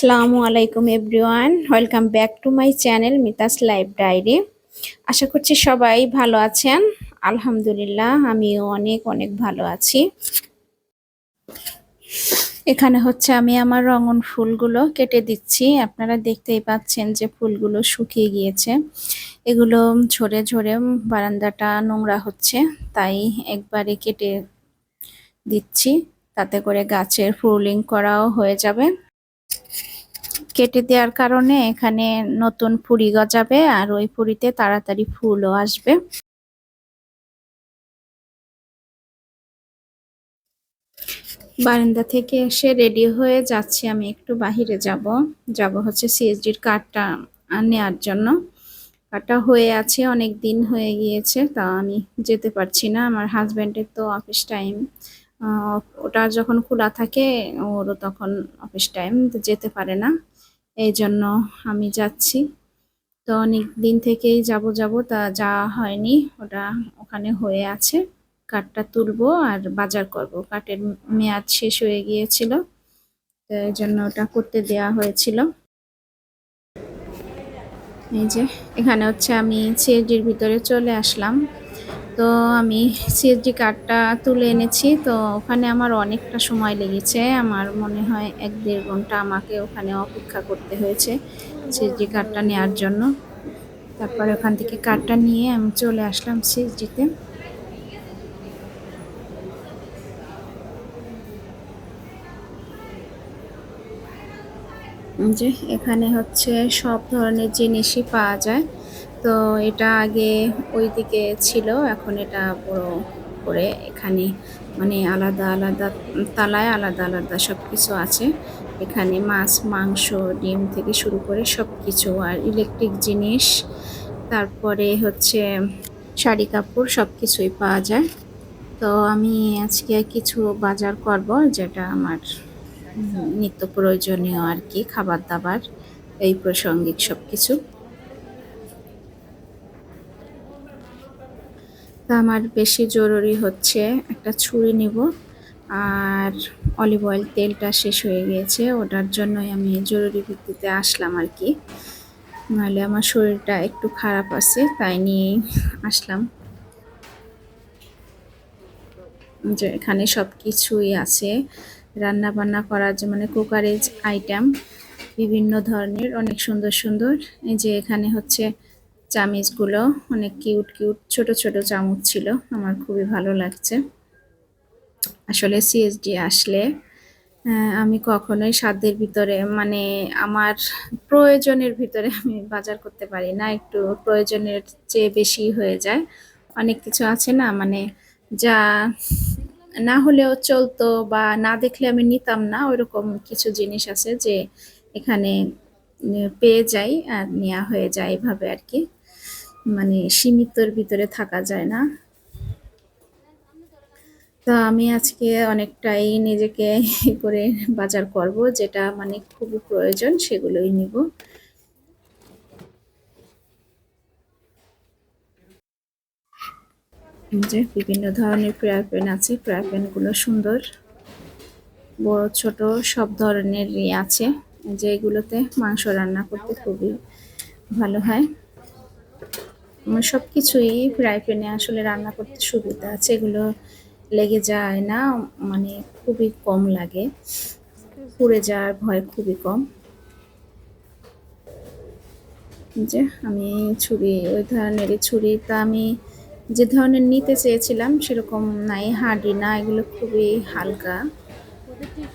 আসসালামু আলাইকুম everyone. Welcome back to my channel Mita's life diary আশা করছি সবাই ভালো আছেন। আলহামদুলিল্লাহ, আমিও অনেক অনেক ভালো আছি। এখানে হচ্ছে আমি আমার রঙন ফুলগুলো কেটে দিচ্ছি। আপনারা দেখতেই পাচ্ছেন যে ফুলগুলো শুকিয়ে গিয়েছে। এগুলো ঝরে ঝরে বারান্দাটা নোংরা হচ্ছে, তাই একবারে কেটে দিচ্ছি। তাতে করে গাছের ফুলিং করাও হয়ে যাবে। কেটে দেওয়ার কারণে এখানে নতুন ফুরি গজাবে আর ওই ফুরিতে তাড়াতাড়ি ফুলও আসবে। বারান্দা থেকে এসে রেডি হয়ে যাচ্ছি আমি, একটু বাহিরে যাব। যাব হচ্ছে সিএসডির কার্ডটা নেওয়ার জন্য। কার্ডটা হয়ে আছে, অনেক দিন হয়ে গিয়েছে, তা আমি যেতে পারছি না। আমার হাজব্যান্ডের তো অফিস টাইম। ওটা যখন খোলা থাকে, ওরও তখন অফিস টাইম যেতে পারে না। এই জন্য আমি যাচ্ছি। তো অনেক দিন থেকেই যাব যাব, তা যাওয়া হয়নি। ওটা ওখানে হয়ে আছে। কাঠটা তুলবো আর বাজার করব। কাঠের মেয়াদ শেষ হয়ে গিয়েছিল, তো এই জন্য ওটা করতে দেয়া হয়েছিল। এই যে, এখানে হচ্ছে আমি সিএসডির ভিতরে চলে আসলাম। তো আমি সিএসডি কার্ডটা তুলে এনেছি। তো ওখানে আমার অনেকটা সময় লেগেছে। আমার মনে হয় এক দেড় ঘণ্টা আমাকে ওখানে অপেক্ষা করতে হয়েছে সিএসডি কার্ডটা নেওয়ার জন্য। তারপরে ওখান থেকে কার্ডটা নিয়ে আমি চলে আসলাম সিএসডিতে যে এখানে হচ্ছে সব ধরনের জিনিসই পাওয়া যায়। তো এটা আগে ওই দিকে ছিল, এখন এটা বড় করে এখানে মানে আলাদা আলাদা তালায় আলাদা আলাদা সব কিছু আছে। এখানে মাছ, মাংস, ডিম থেকে শুরু করে সব কিছু আর ইলেকট্রিক জিনিস, তারপরে হচ্ছে শাড়ি কাপড় সব কিছুই পাওয়া যায়। তো আমি আজকে কিছু বাজার করব যেটা আমার নিত্য প্রয়োজনীয় আর কি, খাবার দাবার, এই প্রসঙ্গিক সব কিছু তা আমার বেশি জরুরি হচ্ছে একটা ছুরি নিব। আর অলিভ অয়েল তেলটা শেষ হয়ে গিয়েছে, ওটার জন্যই আমি জরুরি ভিত্তিতে আসলাম আর কি। নাহলে আমার শরীরটা একটু খারাপ আছে, তাই নিয়ে আসলাম। যে এখানে সব কিছুই আছে। রান্না বান্না করার যে মানে কুকারেজ আইটেম বিভিন্ন ধরনের, অনেক সুন্দর সুন্দর। এই যে এখানে হচ্ছে চামিচগুলো অনেক কিউট কিউট, ছোট ছোট চামচ ছিল। আমার খুবই ভালো লাগছে। আসলে সিএসডি আসলে আমি কখনোই সাধ্যের ভিতরে মানে আমার প্রয়োজনের ভিতরে আমি বাজার করতে পারি না। একটু প্রয়োজনের চেয়ে বেশি হয়ে যায়। অনেক কিছু আছে না মানে যা না হলেও চলতো বা না দেখলে আমি নিতাম না, ওইরকম কিছু জিনিস আছে যে এখানে পেয়ে যাই আর নেওয়া হয়ে যায় এভাবে আর কি। মানে সীমিতর ভিতরে থাকা যায় না। তো আমি আজকে অনেকটাই নিজেকে করে বাজার করব, যেটা মানে খুবই প্রয়োজন, সেগুলোই নিব। যে বিভিন্ন ধরনের ফ্রাই প্যান আছে ফ্রাই প্যানগুলো সুন্দর। বড়, ছোট সব ধরনেরই আছে। যেগুলোতে মাংস রান্না করতে খুবই ভালো হয়। সব কিছুই ফ্রাই প্যানে আসলে রান্না করতে সুবিধা আছে। এগুলো লেগে যায় না মানে খুবই কম লাগে। পুড়ে যাওয়ার ভয় খুবই কম। যে আমি ছুরি, ওই ধরনের ছুরিটা আমি যে ধরনের নিতে চেয়েছিলাম সেরকম নাই হার্ডি না, এগুলো খুবই হালকা।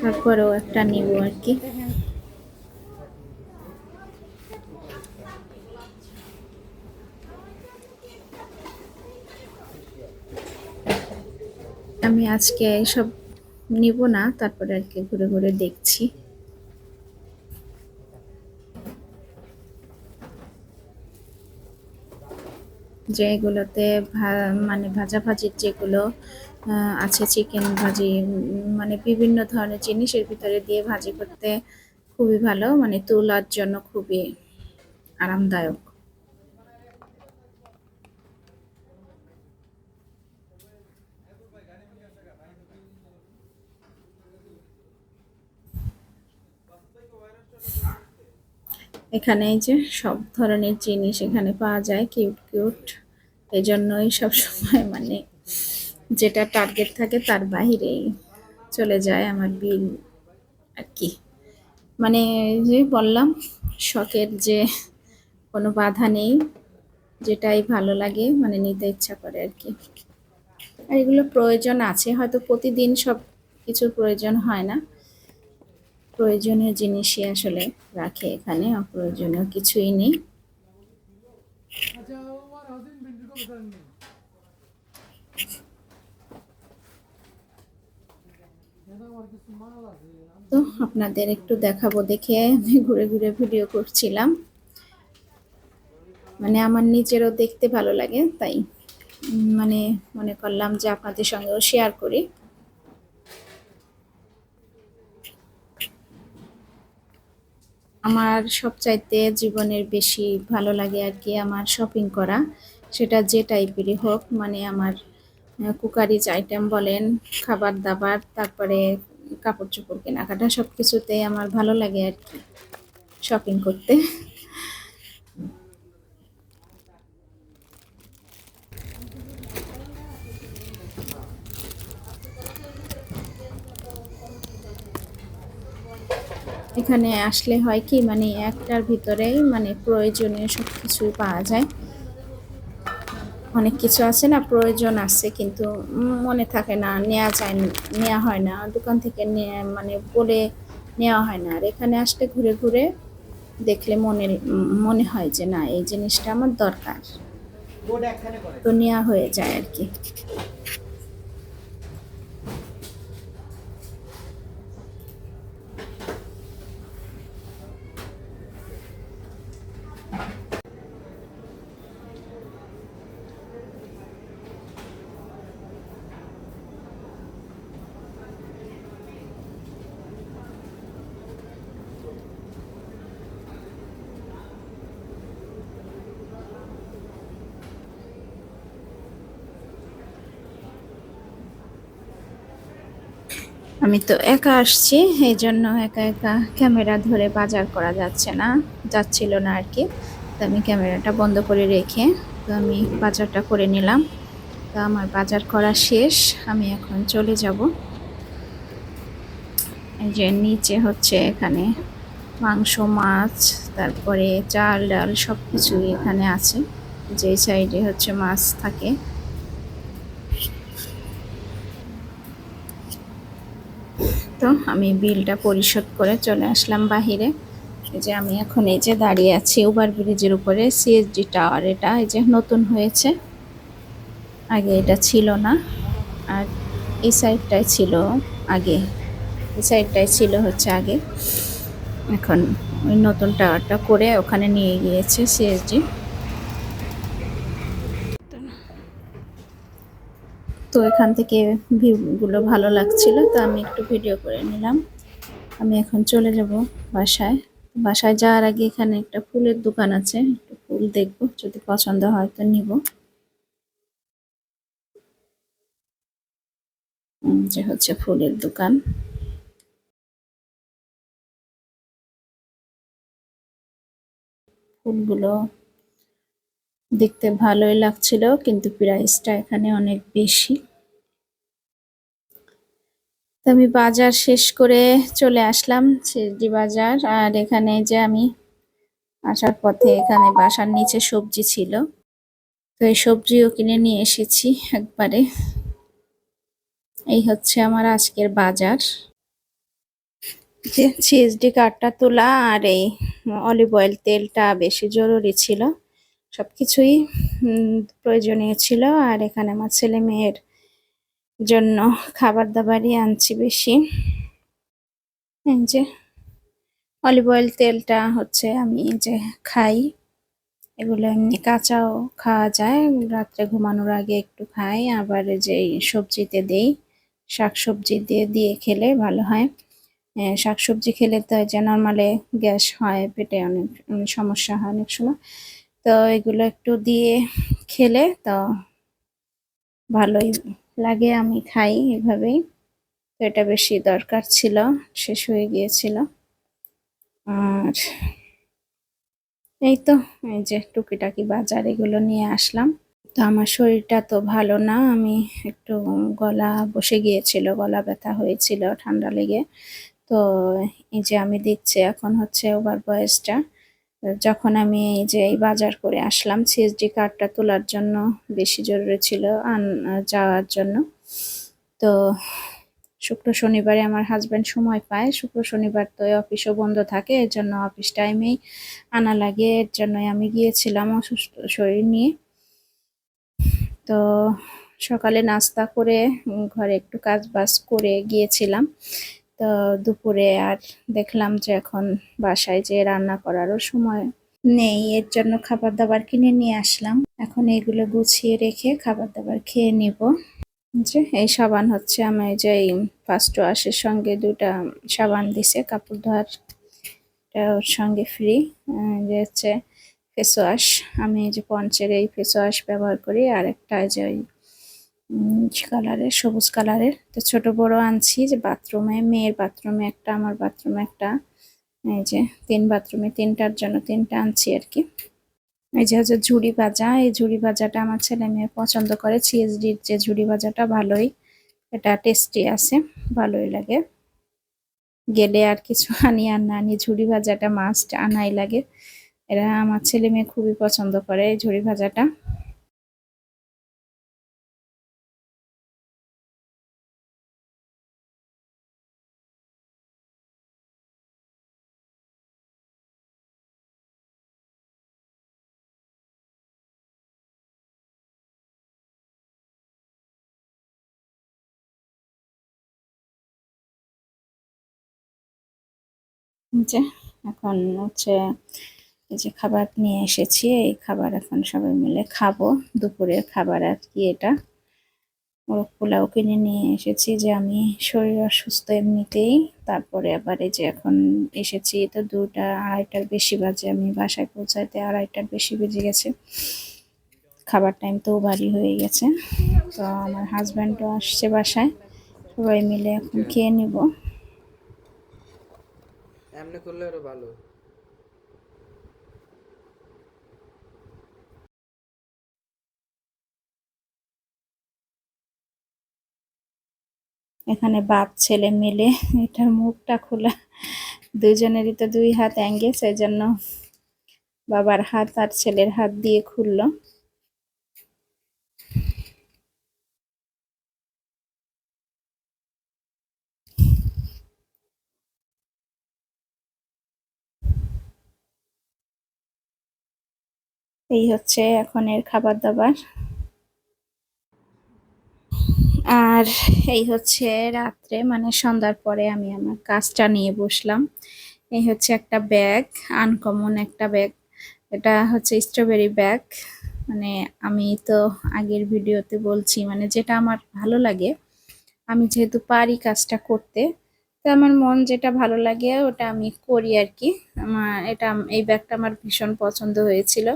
তারপরেও একটা নিব আর কি। আমি আজকে সব নিব না, তারপরে আর কি ঘুরে ঘুরে দেখছি। যে এগুলোতে মানে ভাজা ভাজির যেগুলো আছে চিকেন ভাজি মানে বিভিন্ন ধরনের জিনিসের ভিতরে দিয়ে ভাজি করতে খুবই ভালো মানে তোলার জন্য খুবই আরামদায়ক। এখানে এই যে সব ধরনের জিনিস এখানে পাওয়া যায়, কিউট কিউট। এই জন্যই সবসময় মানে যেটা টার্গেট থাকে তার বাহিরেই চলে যায় আমার বিল আর কি। মানে যে বললাম, শখের যে কোনো বাধা নেই, যেটাই ভালো লাগে মানে নিতে ইচ্ছা করে আর কি। আর এগুলো প্রয়োজন আছে, হয়তো প্রতিদিন সব কিছুর প্রয়োজন হয় না। প্রয়োজনীয় জিনিসই আসলে রাখে এখানে, অপ্রয়োজনীয় কিছুই নেই। তো আপনাদের একটু দেখাবো, দেখে আমি ঘুরে ঘুরে ভিডিও করছিলাম। মানে আমার নিজেরও দেখতে ভালো লাগে, তাই মানে মনে করলাম যে আপনাদের সঙ্গেও শেয়ার করি। আমার সবচাইতে জীবনের বেশি ভালো লাগে আর কি আমার শপিং করা। সেটা যে টাইপেরই হোক মানে আমার কুকারিজ আইটেম বলেন খাবার দাবার তারপরে কাপড় চোপড় কেনাকাটা সব কিছুতেই আমার ভালো লাগে আর কি শপিং করতে। এখানে আসলে হয় কি মানে একটার ভিতরেই মানে প্রয়োজনীয় সব কিছুই পাওয়া যায়। অনেক কিছু আছে না, প্রয়োজন আছে কিন্তু মনে থাকে না নেওয়া যায় নেওয়া হয় না। দোকান থেকে মানে বলে নেওয়া হয় না। আর এখানে আসলে ঘুরে ঘুরে দেখলে মনে মনে হয় যে না, এই জিনিসটা আমার দরকার। তো নেওয়া হয়ে যায় আর কি। আমি তো একা আসছি এই জন্য একা একা ক্যামেরা ধরে বাজার করা যাচ্ছে না। যাচ্ছিল না আর কি। তো আমি ক্যামেরাটা বন্ধ করে রেখে তো আমি বাজারটা করে নিলাম। তো আমার বাজার করা শেষ, আমি এখন চলে যাব। এই যে নিচে হচ্ছে এখানে মাংস, মাছ, তারপরে চাল, ডাল সব কিছুই এখানে আছে। যে সাইডে হচ্ছে মাছ থাকে। তো আমি বিলটা পরিশোধ করে চলে আসলাম বাহিরে। এই যে আমি এখন এই যে দাঁড়িয়ে আছি ওভার ব্রিজের উপরে সিএসডি টাওয়ার এটা, এই যে নতুন হয়েছে। আগে এটা ছিল না, আর এই সাইডটাই ছিল আগে। এই সাইডটাই ছিল হচ্ছে আগে। এখন ওই নতুন টাওয়ারটা করে ওখানে নিয়ে গিয়েছে সিএসডি তো এখান থেকে ভিউগুলো ভালো লাগছিল, তো আমি একটু ভিডিও করে নিলাম। আমি এখন চলে যাব বাসায়। বাসায় যাওয়ার আগে এখানে একটা ফুলের দোকান আছে। একটু ফুল দেখব, যদি পছন্দ হয় তো নিব। যে হচ্ছে ফুলের দোকান। ফুলগুলো দেখতে ভালোই লাগছিল, কিন্তু প্রাইসটা এখানে অনেক বেশি। তো আমি বাজার শেষ করে চলে আসলাম সিরডি বাজার। আর এখানে যে আমি আসার পথে এখানে বাসার নিচে সবজি ছিল। তো এই সবজিও কিনে নিয়ে এসেছি একবারে। এই হচ্ছে আমার আজকের বাজার। যে সিএসডি কার্ডটা তোলা আর এই অলিভ অয়েল তেলটা বেশি জরুরি ছিল। সবকিছুই উম, প্রয়োজনীয় ছিল। আর এখানে আমার ছেলে মেয়ের জন্য খাবার দাবারই আনছি বেশি। এই যে অলিভ অয়েল তেলটা হচ্ছে আমি যে খাই। এগুলো এমনি কাঁচাও খাওয়া যায়, রাত্রে ঘুমানোর আগে একটু খাই, আবার যে সবজিতে দেই শাক সবজি দিয়ে দিয়ে খেলে ভালো হয়। শাক শাকসবজি খেলে তো যে নর্মালে গ্যাস হয়, পেটে অনেক সমস্যা হয় অনেক সময়। তো এগুলো একটু দিয়ে খেলে তো ভালোই লাগে, আমি খাই এভাবেই। তো এটা বেশি দরকার ছিল, শেষ হয়ে গিয়েছিল। আর এই তো, এই যে টুকিটাকি বাজার, এগুলো নিয়ে আসলাম। তো আমার শরীরটা তো ভালো না, আমি একটু গলা বসে গিয়েছিল, গলা ব্যথা হয়েছিল ঠান্ডা লেগে। তো এই যে আমি দিচ্ছি, এখন হচ্ছে ওভার বয়েসটা যখন আমি এই যে এই বাজার করে আসলাম সিএসডি কার্ডটা তোলার জন্য বেশি জরুরি ছিল আন, যাওয়ার জন্য। তো শুক্র শনিবারে আমার হাজব্যান্ড সময় পায়। শুক্র শনিবার তো ওই অফিসও বন্ধ থাকে, এর জন্য অফিস টাইমেই আনা লাগে। এর জন্যই আমি গিয়েছিলাম অসুস্থ শরীর নিয়ে। তো সকালে নাস্তা করে ঘরে একটু কাজ বাজ করে গিয়েছিলাম। তো দুপুরে আর দেখলাম যে এখন বাসায় যে রান্না করারও সময় নেই, এর জন্য খাবার দাবার কিনে নিয়ে আসলাম। এখন এগুলো গুছিয়ে রেখে খাবার দাবার খেয়ে নিব। যে এই সাবান হচ্ছে আমি যে এই ফার্স্ট ওয়াশের সঙ্গে দুটা সাবান দিছে, কাপড় ধোয়ার ওর সঙ্গে ফ্রি যে হচ্ছে ফেস ওয়াশ আমি এই যে পঞ্চের এই ফেস ওয়াশ ব্যবহার করি, আর একটা যে ওই কালারের? সবুজ কালারের। তো ছোট বড় আনছি যে বাথরুমে, মেয়ের বাথরুমে একটা, আমার বাথরুমে একটা। এই যে তিন বাথরুমে, তিনটার জন্য তিনটা আনছি আর কি। এই যে হচ্ছে ঝুড়ি ভাজা। এই ঝুড়ি ভাজাটা আমার ছেলে মেয়ে পছন্দ করে। সিএসডির যে ঝুড়ি ভাজাটা ভালোই, এটা টেস্টি আছে, ভালোই লাগে। গেলে আর কিছু আনি আর না আনি, ঝুড়ি ভাজাটা মাস্ট আনাই লাগে। এরা আমার ছেলে মেয়ে খুবই পছন্দ করে এই ঝুড়ি ভাজাটা। যে এখন হচ্ছে এই যে খাবার নিয়ে এসেছি, এই খাবার এখন সবাই মিলে খাব। দুপুরের খাবার আর কি এটা। মোরগ পোলাও কিনে নিয়ে এসেছি যে আমি শরীর অসুস্থ এমনিতেই। তারপরে আবার এই যে এখন এসেছি তো দুটা আড়াইটার বেশি বাজে। আমি বাসায় পৌঁছাইতে আড়াইটার বেশি বেজে গেছে। খাবার টাইম তো বাড়ি হয়ে গেছে। তো আমার হাজব্যান্ডও আসছে বাসায়। সবাই মিলে এখন খেয়ে নিব। এমনি করলে আরও ভালো। এখানে বাপ, ছেলে মিলে এটার মুখটা খোলা। দুজনেরই তো দুই হাত অ্যাঙ্গেজ এই জন্য বাবার হাত আর ছেলের হাত দিয়ে খুললো। এই হচ্ছে এখনের খাবার দাবার আর এই হচ্ছে রাত্রে মানে সন্ধ্যার পরে আমি আমার কাজটা নিয়ে বসলাম। এই হচ্ছে একটা ব্যাগ, আনকমন একটা ব্যাগ। এটা হচ্ছে স্ট্রবেরি ব্যাগ। মানে আমি তো আগের ভিডিওতে বলছি মানে যেটা আমার ভালো লাগে, আমি যেহেতু পারি কাজটা করতে, তো আমার মন যেটা ভালো লাগে ওটা আমি করি আর কি। আমার এটা, এই ব্যাগটা আমার ভীষণ পছন্দ হয়েছিল।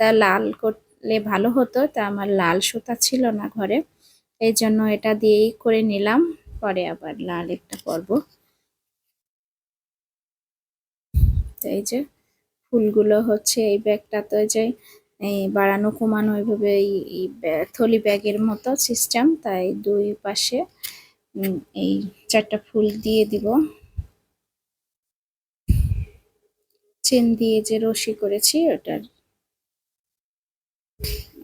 তা লাল করলে ভালো হতো, তা আমার লাল সুতা ছিল না ঘরে। এই জন্য এটা দিয়েই করে নিলাম, পরে আবার লাল একটা করব তো এই যে ফুলগুলো হচ্ছে এই ব্যাগটা, তো যে এই বাড়ানো কমানো ওইভাবে এই থলি ব্যাগের মতো সিস্টেম তাই দুই পাশে এই চারটা ফুল দিয়ে দিব। চেন দিয়ে যে রশি করেছি, ওটার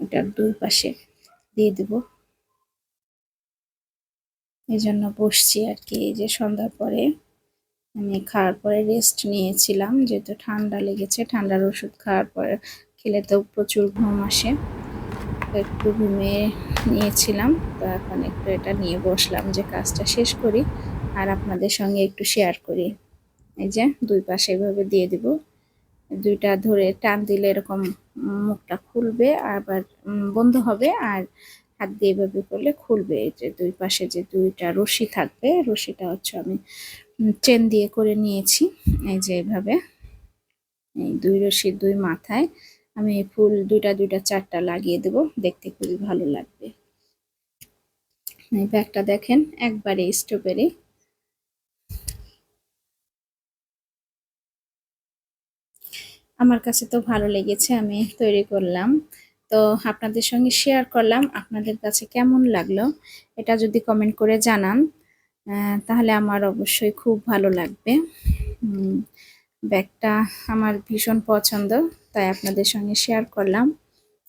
ওটার দুই পাশে দিয়ে দিব। এই জন্য বসছি আর কি, এই যে সন্ধ্যার পরে আমি খাওয়ার পরে রেস্ট নিয়েছিলাম, যেহেতু ঠান্ডা লেগেছে, ঠান্ডার ওষুধ খাওয়ার পরে খেলে তো প্রচুর ঘুম আসে। একটু ঘুমিয়ে নিয়েছিলাম, তো এখন একটু এটা নিয়ে বসলাম যে কাজটা শেষ করি আর আপনাদের সঙ্গে একটু শেয়ার করি। এই যে দুই পাশে এভাবে দিয়ে দিব, দুইটা ধরে টান দিলে এরকম মুখটা খুলবে, আবার বন্ধ হবে আর হাত দিয়ে এভাবে করলে খুলবে। এই যে দুই পাশে যে দুইটা রশি থাকবে, রশিটা হচ্ছে আমি চেন দিয়ে করে নিয়েছি। এই যে এভাবে, এই দুই রশির দুই মাথায় আমি ফুল দুইটা দুইটা, চারটা লাগিয়ে দেব। দেখতে খুবই ভালো লাগবে। এই ব্যাগটা দেখেন, একবারে স্ট্রবেরি। আমার কাছে তো ভালো লেগেছে, আমি তৈরি করলাম। তো আপনাদের সঙ্গে শেয়ার করলাম, আপনাদের কাছে কেমন লাগল এটা যদি কমেন্ট করে জানান তাহলে আমার অবশ্যই খুব ভালো লাগবে। ব্যাগটা আমার ভীষণ পছন্দ, তাই আপনাদের সঙ্গে শেয়ার করলাম।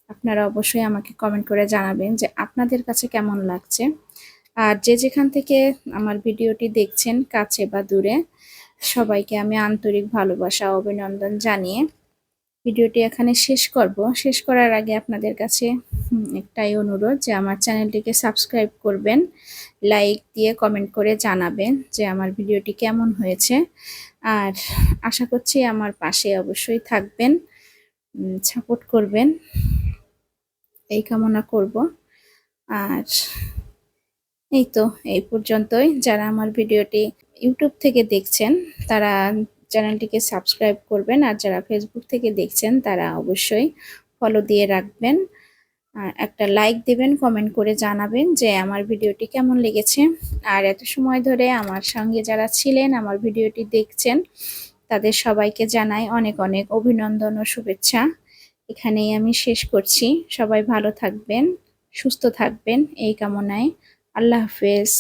আপনারা অবশ্যই আমাকে কমেন্ট করে জানাবেন যে আপনাদের কাছে কেমন লাগছে। আর যে যেখান থেকে আমার ভিডিওটি দেখছেন, কাছে বা দূরে, সবাইকে আমি আন্তরিক ভালোবাসা, অভিনন্দন জানিয়ে ভিডিওটি এখানে শেষ করব। শেষ করার আগে আপনাদের কাছে একটাই অনুরোধ যে আমার চ্যানেলটিকে সাবস্ক্রাইব করবেন, লাইক দিয়ে কমেন্ট করে জানাবেন যে আমার ভিডিওটি কেমন হয়েছে। আর আশা করছি আমার পাশে অবশ্যই থাকবেন সাপোর্ট করবেন, এই কামনা করব। আর এই তো, এই পর্যন্তই। যারা আমার ভিডিওটি ইউটিউব থেকে দেখছেন, তারা চ্যানেলটিকে সাবস্ক্রাইব করবেন আর যারা ফেসবুক থেকে দেখছেন, তারা অবশ্যই ফলো দিয়ে রাখবেন। একটা লাইক দিবেন কমেন্ট করে জানাবেন যে আমার ভিডিওটি কেমন লেগেছে। আর এত সময় ধরে আমার সঙ্গে যারা ছিলেন, আমার ভিডিওটি দেখছেন, তাদের সবাইকে জানাই অনেক অনেক অভিনন্দন ও শুভেচ্ছা। এখানেই আমি শেষ করছি। সবাই ভালো থাকবেন, সুস্থ থাকবেন। এই কামনায় আল্লাহ হাফেজ।